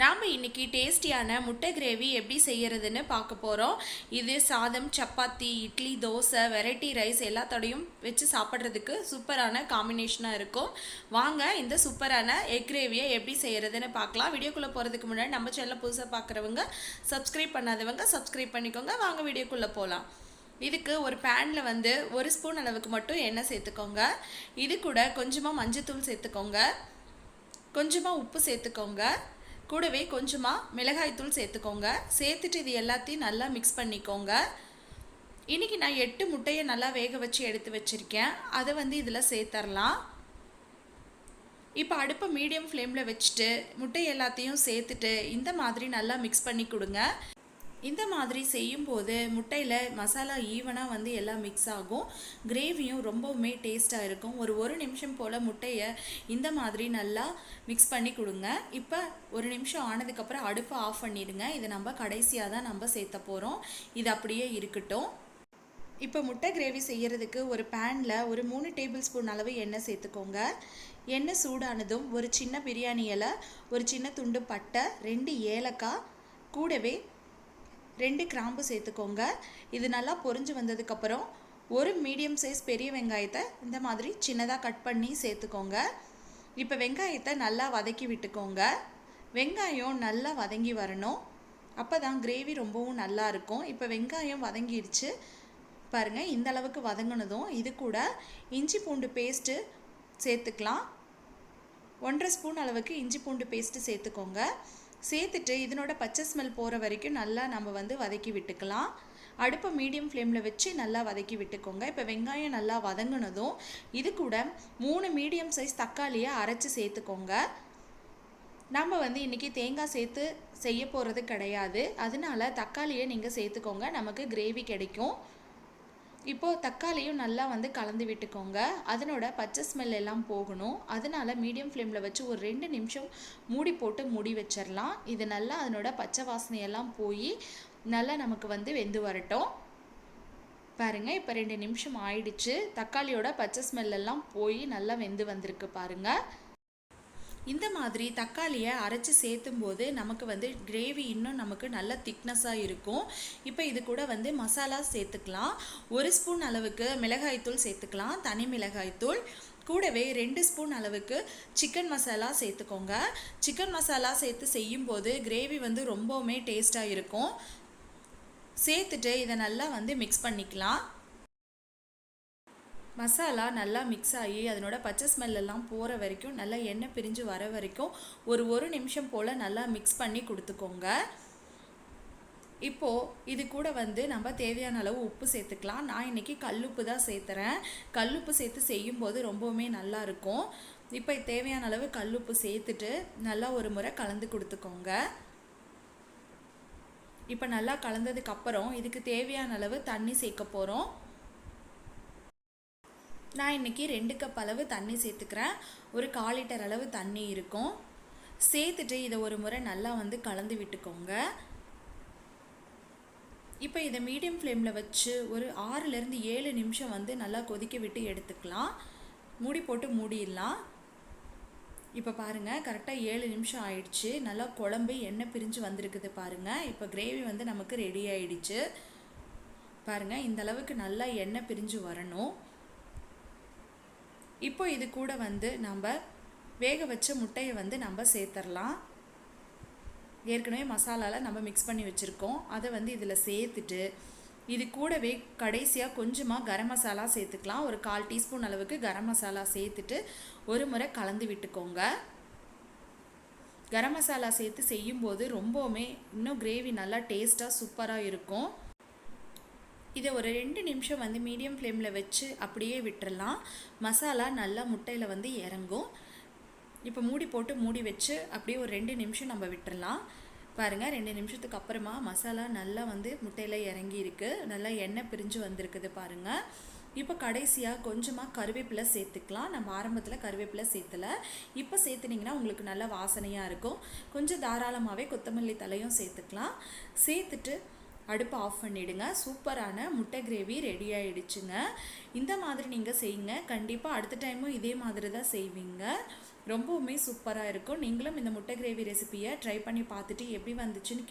நாம் இன்றைக்கி டேஸ்டியான முட்டை கிரேவி எப்படி செய்கிறதுன்னு பார்க்க போகிறோம் இது சாதம் சப்பாத்தி இட்லி தோசை வெரைட்டி ரைஸ் எல்லாத்தோடையும் வச்சு சாப்பிட்றதுக்கு சூப்பரான காம்பினேஷனாக இருக்கும். வாங்க இந்த சூப்பரான எக் கிரேவியை எப்படி செய்கிறதுன்னு பார்க்கலாம். வீடியோக்குள்ளே போகிறதுக்கு முன்னாடி நம்ம சேனலில் புதுசாக பார்க்குறவங்க சப்ஸ்கிரைப் பண்ணாதவங்க சப்ஸ்கிரைப் பண்ணிக்கோங்க. வாங்க வீடியோக்குள்ளே போகலாம் இதுக்கு ஒரு பேனில் வந்து ஒரு ஸ்பூன் அளவுக்கு மட்டும் எண்ணெய் சேர்த்துக்கோங்க. இது கூட கொஞ்சமாக மஞ்சத்தூள் சேர்த்துக்கோங்க. கொஞ்சமாக உப்பு சேர்த்துக்கோங்க. கூடவே கொஞ்சமாக மிளகாய்த்தூள் சேர்த்துக்கோங்க. சேர்த்துட்டு இது எல்லாத்தையும் நல்லா மிக்ஸ் பண்ணிக்கோங்க. இன்றைக்கி நான் எட்டு முட்டையை நல்லா வேக வச்சு எடுத்து வச்சுருக்கேன். அதை வந்து இதில் சேர்த்துடலாம் இப்போ அடுப்பை மீடியம் ஃப்ளேமில் வச்சுட்டு முட்டை எல்லாத்தையும் சேர்த்துட்டு இந்த மாதிரி நல்லா மிக்ஸ் பண்ணி கொடுங்க. இந்த மாதிரி செய்யும்போது முட்டையில் மசாலா ஈவனாக வந்து எல்லாம் மிக்ஸ் ஆகும். கிரேவியும் ரொம்பவுமே டேஸ்ட்டாக இருக்கும். ஒரு ஒரு நிமிஷம் போல் முட்டையை இந்த மாதிரி நல்லா மிக்ஸ் பண்ணி கொடுங்க. இப்போ ஒரு நிமிஷம் ஆனதுக்கப்புறம் அடுப்பை ஆஃப் பண்ணிடுங்க. இதை நம்ம கடைசியாக தான் நம்ம சேர்த்த போகிறோம் இது அப்படியே இருக்கட்டும். இப்போ முட்டை கிரேவி செய்கிறதுக்கு ஒரு பேனில் ஒரு மூணு டேபிள் ஸ்பூன் அளவு எண்ணெய் சேர்த்துக்கோங்க. எண்ணெய் சூடானதும் ஒரு சின்ன பிரியாணி இலை ஒரு சின்ன துண்டு பட்டை ரெண்டு ஏலக்காய் கூடவே ரெண்டு கிராம்பு சேர்த்துக்கோங்க. இது நல்லா பொரிஞ்சு வந்ததுக்கப்புறம் ஒரு மீடியம் சைஸ் பெரிய வெங்காயத்தை இந்த மாதிரி சின்னதாக கட் பண்ணி சேர்த்துக்கோங்க. இப்போ வெங்காயத்தை நல்லா வதக்கி விட்டுக்கோங்க. வெங்காயம் நல்லா வதங்கி வரணும். அப்போ தான் கிரேவி ரொம்பவும் நல்லா இருக்கும். இப்போ வெங்காயம் வதங்கிடுச்சு. பாருங்கள் இந்த அளவுக்கு வதங்கினதும் இது கூட இஞ்சி பூண்டு பேஸ்ட்டு சேர்த்துக்கலாம். ஒன்றரை ஸ்பூன் அளவுக்கு இஞ்சி பூண்டு பேஸ்ட்டு சேர்த்துக்கோங்க. சேர்த்துட்டு இதனோட பச்சை ஸ்மெல் போகிற வரைக்கும் நல்லா நம்ம வந்து வதக்கி விட்டுக்கலாம். அடுப்பை மீடியம் ஃப்ளேமில் வச்சு நல்லா வதக்கி விட்டுக்கோங்க. இப்போ வெங்காயம் நல்லா வதங்கினதும் இது கூட மூணு மீடியம் சைஸ் தக்காளியை அரைச்சி சேர்த்துக்கோங்க. நம்ம வந்து இன்றைக்கி தேங்காய் சேர்த்து செய்ய போகிறது கிடையாது. அதனால தக்காளியை நீங்கள் சேர்த்துக்கோங்க. நமக்கு கிரேவி கிடைக்கும். இப்போது தக்காளியும் நல்லா வந்து கலந்து விட்டுக்கோங்க. அதனோட பச்சை ஸ்மெல் எல்லாம் போகணும். அதனால் மீடியம் ஃப்ளேமில் வச்சு ஒரு ரெண்டு நிமிஷம் மூடி போட்டு மூடி வச்சிடலாம் இது நல்லா அதனோட பச்சை வாசனையெல்லாம் போய் நல்லா நமக்கு வந்து வெந்து வரட்டும். பாருங்கள் இப்போ ரெண்டு நிமிஷம் ஆயிடுச்சு. தக்காளியோட பச்சை ஸ்மெல்லெல்லாம் போய் நல்லா வெந்து வந்திருக்கு பாருங்கள் இந்த மாதிரி தக்காளியை அரைச்சி சேர்த்தும் போது நமக்கு வந்து கிரேவி இன்னும் நமக்கு நல்ல திக்னஸாக இருக்கும். இப்போ இது கூட வந்து மசாலா சேர்த்துக்கலாம். ஒரு ஸ்பூன் அளவுக்கு மிளகாய்த்தூள் சேர்த்துக்கலாம். தனி மிளகாய்த்தூள் கூடவே ரெண்டு ஸ்பூன் அளவுக்கு சிக்கன் மசாலா சேர்த்துக்கோங்க. சிக்கன் மசாலா சேர்த்து செய்யும்போது கிரேவி வந்து ரொம்பவுமே டேஸ்ட்டாக இருக்கும். சேர்த்துட்டு இதை நல்லா வந்து மிக்ஸ் பண்ணிக்கலாம். மசாலா நல்லா மிக்ஸ் ஆகி அதனோட பச்சை ஸ்மெல்லாம் போகிற வரைக்கும் நல்லா எண்ணெய் பிரிஞ்சு வர வரைக்கும் ஒரு ஒரு நிமிஷம் போல் நல்லா மிக்ஸ் பண்ணி கொடுத்துக்கோங்க. இப்போது இது கூட வந்து நம்ம தேவையான அளவு உப்பு சேர்த்துக்கலாம். நான் இன்றைக்கி கல்லுப்பு தான் சேர்த்துறேன். கல்லுப்பு சேர்த்து செய்யும்போது ரொம்பவுமே நல்லாயிருக்கும் இப்போ தேவையான அளவு கல்லுப்பு சேர்த்துட்டு நல்லா ஒரு முறை கலந்து கொடுத்துக்கோங்க. இப்போ நல்லா கலந்ததுக்கப்புறம் இதுக்கு தேவையான அளவு தண்ணி சேர்க்க போகிறோம் நான் இன்றைக்கி ரெண்டு கப் அளவு தண்ணி சேர்த்துக்கிறேன். ஒரு கால் லிட்டர் அளவு தண்ணி இருக்கும். சேர்த்துட்டு இதை ஒரு முறை நல்லா வந்து கலந்து விட்டுக்கோங்க. இப்போ இதை மீடியம் ஃப்ளேமில் வச்சு ஒரு ஆறுலேருந்து ஏழு நிமிஷம் வந்து நல்லா கொதிக்க விட்டு எடுத்துக்கலாம். மூடி போட்டு மூடிடலாம். இப்போ பாருங்கள் கரெக்டாக ஏழு நிமிஷம் ஆயிடுச்சு. நல்லா குழம்பு எண்ணெய் பிரிஞ்சு வந்திருக்குது பாருங்கள் இப்போ கிரேவி வந்து நமக்கு ரெடி ஆயிடுச்சு. பாருங்கள் இந்த அளவுக்கு நல்லா எண்ணெய் பிரிஞ்சு வரணும். இப்போ இது கூட வந்து நம்ம வேக வச்ச முட்டையை வந்து நம்ம சேர்த்துடலாம் ஏற்கனவே மசாலாவில் நம்ம மிக்ஸ் பண்ணி வச்சுருக்கோம். அதை வந்து இதில் சேர்த்துட்டு இது கூடவே கடைசியாக கொஞ்சமாக கரம் மசாலா சேர்த்துக்கலாம். ஒரு கால் டீஸ்பூன் அளவுக்கு கரம் மசாலா சேர்த்துட்டு ஒரு முறை கலந்து விட்டுக்கோங்க. கரம் மசாலா சேர்த்து செய்யும்போது ரொம்பவுமே இன்னும் கிரேவி நல்லா டேஸ்ட்டாக சூப்பராக இருக்கும். இதை ஒரு ரெண்டு நிமிஷம் வந்து மீடியம் ஃப்ளேமில் வச்சு அப்படியே விட்டுறலாம். மசாலா நல்லா முட்டையில் வந்து இறங்கும். இப்போ மூடி போட்டு மூடி வச்சு அப்படியே ஒரு ரெண்டு நிமிஷம் நம்ம விட்டுறலாம். பாருங்கள் ரெண்டு நிமிஷத்துக்கு அப்புறமா மசாலா நல்லா வந்து முட்டையில் இறங்கி இருக்குது நல்லா எண்ணெய் பிரிஞ்சு வந்திருக்குது பாருங்கள் இப்போ கடைசியாக கொஞ்சமாக கருவேப்பிலை சேர்த்துக்கலாம். நம்ம ஆரம்பத்தில் கருவேப்பிலை சேர்த்தலை. இப்போ சேர்த்துனிங்கன்னா உங்களுக்கு நல்ல வாசனையாக இருக்கும். கொஞ்சம் தாராளமாகவே கொத்தமல்லி தலையும் சேர்த்துக்கலாம். சேர்த்துட்டு அடுப்பை ஆஃப் பண்ணிவிடுங்க சூப்பரான முட்டை கிரேவி ரெடி ஆகிடுச்சுங்க இந்த மாதிரி நீங்கள் செய்யுங்க. கண்டிப்பாக அடுத்த டைமும் இதே மாதிரி தான் செய்வீங்க. ரொம்பவுமே சூப்பராக இருக்கும். நீங்களும் இந்த முட்டை கிரேவி ரெசிபியை ட்ரை பண்ணி பார்த்துட்டு எப்படி வந்துச்சுன்னு